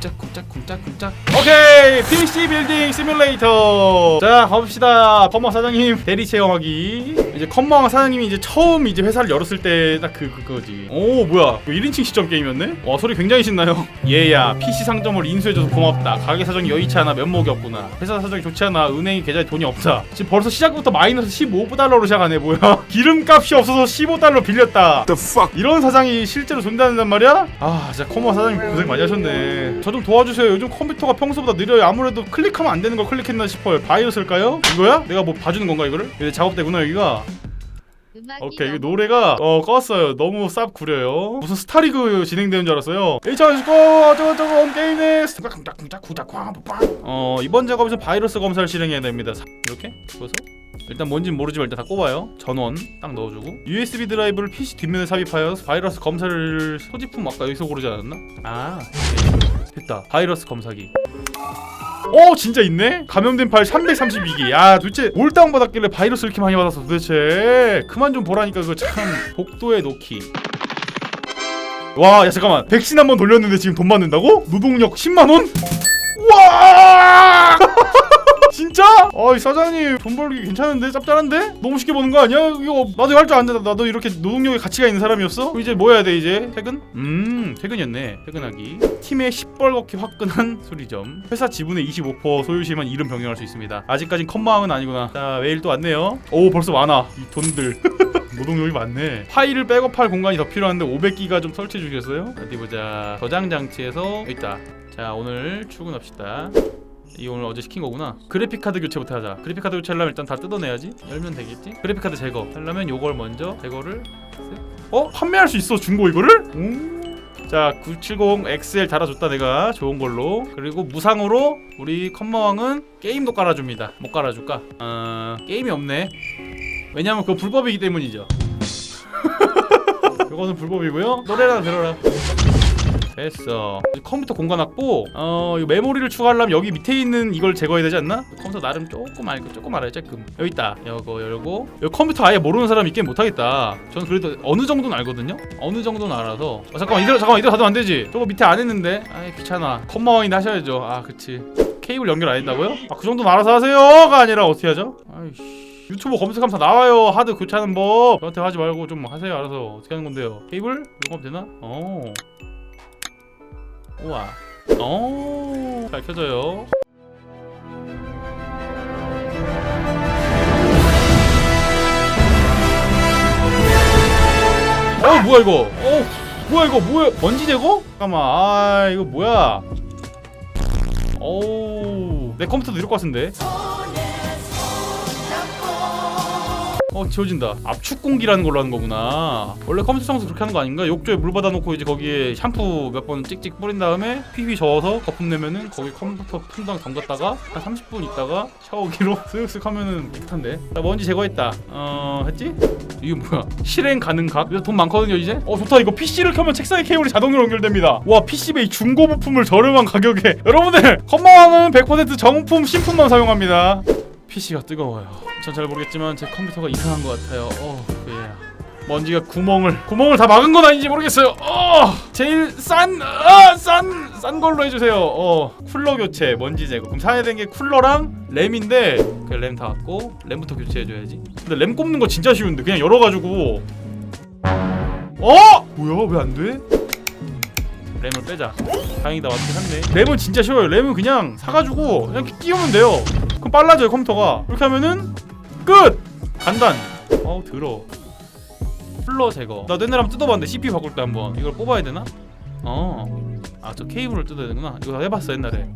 쿵짝 쿵짝 쿵짝 쿵짝. 오케이 PC 빌딩 시뮬레이터. 자 가봅시다. 컴마 사장님 대리 체험하기. 이제 컴마 사장님이 이제 처음 이제 회사를 열었을 때 딱 그 그거지. 오 뭐야? 이거 1인칭 시점 게임이었네? 와 소리 굉장히 신나요. 얘야 PC 상점을 인수해줘서 고맙다. 가게 사정이 여의치 않아 면목이 없구나. 회사 사정이 좋지 않아 은행이 계좌에 돈이 없다. 지금 벌써 시작부터 마이너스 15달러로 시작하네 뭐야? 기름값이 없어서 15달러 빌렸다. The fuck? 이런 사장이 실제로 존재한단 말이야? 아 진짜 커머 사장님 고생 많이 하셨네. 저 좀 도와주 세요. 요즘 컴퓨터가 평소보다 느려요. 아무래도 클릭하면 안 되는 걸 클릭했나 싶어요. 바이러스일까요? 이거야? 내가 뭐 봐주는 건가 이거를? 이제 작업대구나 여기가. 오케이 이거 노래가 어 껐어요. 너무 쌉 구려요. 무슨 스타리그 진행되는 줄 알았어요. 2019 저거 저거 게임네 어 이번 작업에서 바이러스 검사를 실행해야 됩니다. 사- 이렇게? 그래서 일단 뭔진 모르지만 일단 다 꼽아요. 전원 딱 넣어주고. USB 드라이브를 PC 뒷면에 삽입하여 바이러스 검사를 소지품 아까 여기서 고르지 않았나? 아. 됐다. 바이러스 검사기. 어 진짜 있네? 감염된 파일 332개 야 도대체 뭘 다운받았길래 바이러스 이렇게 많이 받았어 도대체. 그만 좀 보라니까 그거 참. 복도에 놓기. 와 야 잠깐만. 백신 한 번 돌렸는데 지금 돈 받는다고? 노동력 10만원? 와 진짜? 어이 사장님 돈 벌기 괜찮은데? 짭짤한데? 너무 쉽게 버는 거 아니야? 이거 나도 할 줄 아는데 나도 이렇게 노동력에 가치가 있는 사람이었어? 이제 뭐 해야 돼 이제? 퇴근? 음 퇴근이었네 퇴근하기 팀의 시뻘겋게 화끈한 수리점 회사 지분의 25% 소유시만 이름 변경할 수 있습니다 아직까진 컴마왕은 아니구나 자 메일 또 왔네요 오 벌써 많아 이 돈들 노동력이 많네 파일을 백업할 공간이 더 필요한데 500기가 좀 설치해 주겠어요? 어디 보자 저장 장치에서 있다 자 오늘 출근합시다 이 오늘 어제 시킨 거구나. 그래픽 카드 교체부터 하자. 그래픽 카드 교체하려면 일단 다 뜯어내야지. 열면 되겠지? 그래픽 카드 제거. 하려면 요걸 먼저 제거를 쓱. 어? 판매할 수 있어 중고 이거를? 오. 자 970 XL 달아줬다 내가. 좋은 걸로. 그리고 무상으로 우리 컴마왕은 게임도 깔아줍니다. 못 깔아줄까? 어... 게임이 없네. 왜냐면 그거 불법이기 때문이죠. 이거는 불법이고요. 노래나 들어라 됐어. 컴퓨터 공간 확보. 어 메모리를 추가하려면 여기 밑에 있는 이걸 제거해야 되지 않나? 컴퓨터 나름 조금 알고 조금 알아요 조금. 여기 있다. 이거 열고. 여기 컴퓨터 아예 모르는 사람 있긴 못하겠다. 저는 그래도 어느 정도는 알거든요? 어느 정도는 알아서. 어, 잠깐만 이대로 잠깐만 이대로 가도 안 되지? 저거 밑에 안 했는데? 아이 귀찮아. 컴마왕이나 하셔야죠. 아 그치. 케이블 연결 안 했다고요? 아 그 정도는 알아서 하세요가 아니라 어떻게 하죠? 아이씨. 유튜브 검색하면 다 나와요. 하드 교체하는 법. 저한테 하지 말고 좀 하세요. 알아서 어떻게 하는 건데요? 케이블? 이거 하면 되나? 어 우와. 어 잘 켜져요. 어 뭐야 이거? 어 뭐야 이거? 뭐야? 먼지 제거? 잠깐만. 아 이거 뭐야? 어우 내 컴퓨터도 이럴 것 같은데 어 지워진다. 압축 공기라는 걸로 하는 거구나. 원래 컴퓨터 청소 그렇게 하는 거 아닌가? 욕조에 물 받아놓고 이제 거기에 샴푸 몇 번 찍찍 뿌린 다음에 휘휘 저어서 거품 내면은 거기 컴퓨터 풍당 담갔다가 한 30분 있다가 샤워기로 쓱쓱 하면은 깨끗한데. 자 먼지 제거했다. 어 했지? 이게 뭐야? 실행 가능 각? 그래서 돈 많거든요 이제? 어 좋다. 이거 PC를 켜면 책상에 케이블이 자동으로 연결됩니다. 와 PC베이 중고 부품을 저렴한 가격에. 여러분들 컴마왕은 100% 정품 신품만 사용합니다 PC가 뜨거워요. 전 잘 모르겠지만 제 컴퓨터가 이상한 것 같아요. 어, 예. 먼지가 구멍을 구멍을 다 막은 건 아닌지 모르겠어요. 어, 제일 싼, 아, 싼, 싼 걸로 해주세요. 어, 쿨러 교체, 먼지 제거. 그럼 사야 되는 게 쿨러랑 램인데 그램다 왔고 램부터 교체해줘야지. 근데 램 꼽는 거 진짜 쉬운데 그냥 열어가지고. 어? 뭐야? 왜 안 돼? 램을 빼자. 다행이다 맞긴 한데. 램은 진짜 쉬워요. 램은 그냥 사가지고 그냥 끼우면 돼요. 그럼 빨라져요 컴퓨터가. 이렇게 하면은 끝. 간단. 어우 들어. 플러 제거. 나 옛날에 한번 뜯어봤는데 CPU 바꿀 때 한번 이걸 뽑아야 되나? 어. 아 저 케이블을 뜯어야 되구나. 이거 다 해봤어 옛날에.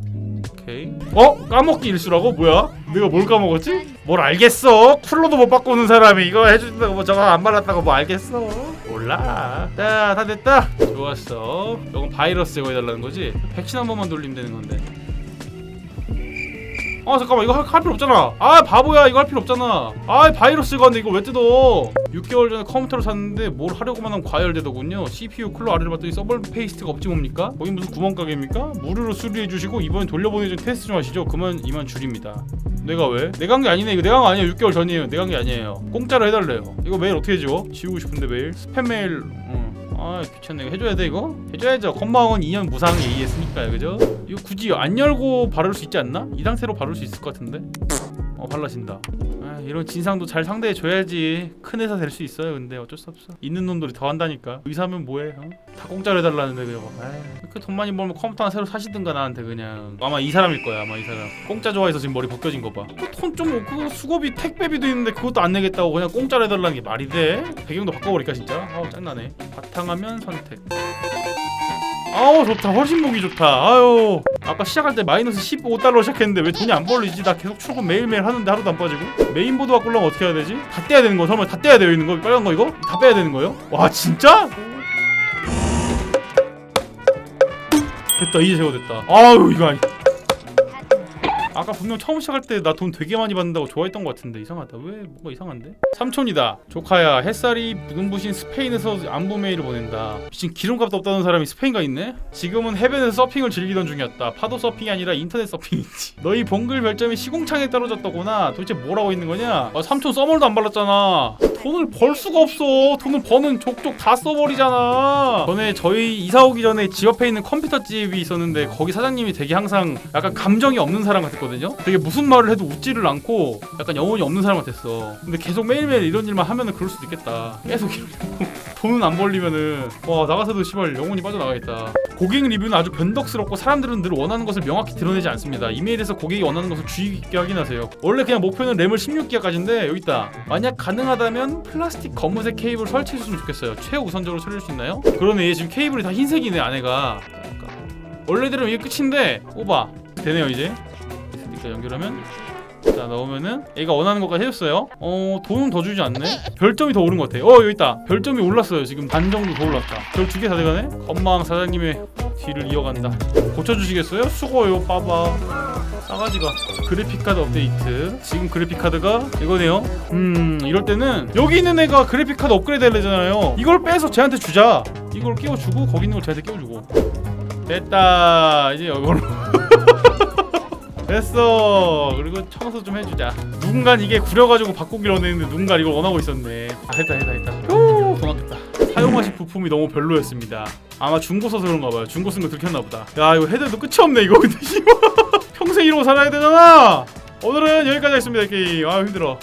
오케이. 어? 까먹기 일수라고? 뭐야? 내가 뭘 까먹었지? 뭘 알겠어? 쿨러도 못 바꾸는 사람이 이거 해준다고 뭐 저거 안 말랐다고 뭐 알겠어? 몰라. 자, 다 됐다. 좋았어. 이건 바이러스 제거해달라는 거지? 백신 한 번만 돌리면 되는 건데. 아 잠깐만 이거 할, 할 필요 없잖아. 아 바보야 이거 할 필요 없잖아. 아 바이러스 제거하는데 이거 왜 뜯어? 6개월 전에 컴퓨터를 샀는데 뭘 하려고만 하면 과열되더군요. CPU 쿨러 아래를 봤더니 서벌 페이스트가 없지 뭡니까? 거기 무슨 구멍가게입니까? 무료로 수리해 주시고 이번에 돌려보내준 테스트 좀 하시죠. 그만 이만 줄입니다. 내가 왜? 내가 한 게 아니네. 이거 내가 한거 아니에요. 6개월 전이에요. 내가 한 게 아니에요. 공짜로 해달래요. 이거 메일 어떻게 지워? 지우고 싶은데 메일? 스팸 메일 어. 아 귀찮네 이거 해줘야 돼 이거? 해줘야죠 컴마원 2년 무상 AS니까요 그죠? 이거 굳이 안 열고 바를 수 있지 않나? 이 상태로 바를 수 있을 것 같은데? 어 발라진다 아, 이런 진상도 잘 상대해 줘야지 큰 회사 될 수 있어요. 근데 어쩔 수 없어. 있는 놈들이 더 한다니까. 의사면 뭐해 어? 다 공짜로 해달라는데 그냥 에이, 이렇게 돈 많이 벌면 컴퓨터 하나 새로 사시든가 나한테 그냥. 아마 이 사람일 거야 아마 이 사람. 공짜 좋아해서 지금 머리 벗겨진 거봐돈좀 그거 수고비 택배비도 있는데 그것도 안 내겠다고 그냥 공짜로 해달라는 게 말이 돼? 배경도 바꿔버릴까 진짜? 아우 짱나네. 바탕화면 선택 아우 좋다 훨씬 보기 좋다 아유 아까 시작할 때 마이너스 15달러 시작했는데 왜 돈이 안 벌리지 나 계속 출근 매일매일 하는데 하루도 안 빠지고 메인보드 바꾸려면 어떻게 해야 되지? 다 떼야 되는 거 설마 다 떼야 돼요 있는 거 빨간 거 이거? 다 빼야 되는 거예요? 와 진짜? 됐다 이제 제거됐다 아유 이거 아니 아까 분명 처음 시작할 때 나 돈 되게 많이 받는다고 좋아했던 것 같은데 이상하다. 왜 뭔가 이상한데? 삼촌이다. 조카야 햇살이 눈부신 스페인에서 안부 메일을 보낸다. 미친 기름값도 없다는 사람이 스페인가 있네? 지금은 해변에서 서핑을 즐기던 중이었다. 파도 서핑이 아니라 인터넷 서핑이지. 너희 봉글 별점이 시궁창에 떨어졌다구나. 도대체 뭐라고 있는 거냐? 아, 삼촌 써멀도 안 발랐잖아. 돈을 벌 수가 없어. 돈을 버는 족족 다 써버리잖아. 전에 저희 이사 오기 전에 집 옆에 있는 컴퓨터 집이 있었는데 거기 사장님이 되게 항상 약간 감정이 없는 사람 같았거든 요. 되게 무슨 말을 해도 웃지를 않고 약간 영혼이 없는 사람 같았어 근데 계속 매일매일 이런 일만 하면은 그럴 수도 있겠다. 계속 이렇게 돈은 안 벌리면은 와 나가서도 시발 영혼이 빠져나가겠다. 고객 리뷰는 아주 변덕스럽고 사람들은 늘 원하는 것을 명확히 드러내지 않습니다. 이메일에서 고객이 원하는 것을 주의 깊게 확인하세요. 원래 그냥 목표는 램을 16기가까지인데 여기 있다. 만약 가능하다면 플라스틱 검은색 케이블 설치해 주시면 좋겠어요. 최우선적으로 처리할 수 있나요? 그러네. 얘 지금 케이블이 다 흰색이네 안에가. 잠깐. 원래대로 이게 끝인데 오바. 되네요 이제 됐으니까 연결하면 자 넣으면은 얘가 원하는 것까지 해줬어요. 어 돈은 더 주지 않네. 별점이 더 오른 것 같아. 어 여기 있다. 별점이 올랐어요. 지금 반 정도 더 올랐다. 별 두 개 다 돼가네? 건망 사장님의 뒤를 이어간다. 고쳐주시겠어요? 수고요. 빠바. 싸가지가. 그래픽카드 업데이트. 지금 그래픽카드가 이거네요. 음 이럴 때는 여기 있는 애가 그래픽카드 업그레이드 하려잖아요. 이걸 빼서 쟤한테 주자. 이걸 끼워주고 거기 있는 걸 쟤한테 끼워주고. 됐다. 이제 이걸로 됐어. 그리고 청소 좀 해주자. 누군가 이게 구려가지고 바꾸기로 했는데 누군가 이걸 원하고 있었네. 아 됐다 됐다 됐다. 휴돈 아꼈다. 사용하신 부품이 너무 별로였습니다. 아마 중고 써서 그런가 봐요. 중고 쓴거 들켰나 보다. 야 이거 헤드도 끝이 없네 이거. 평생 이러고 살아야 되잖아. 오늘은 여기까지 하겠습니다 게임. 아 힘들어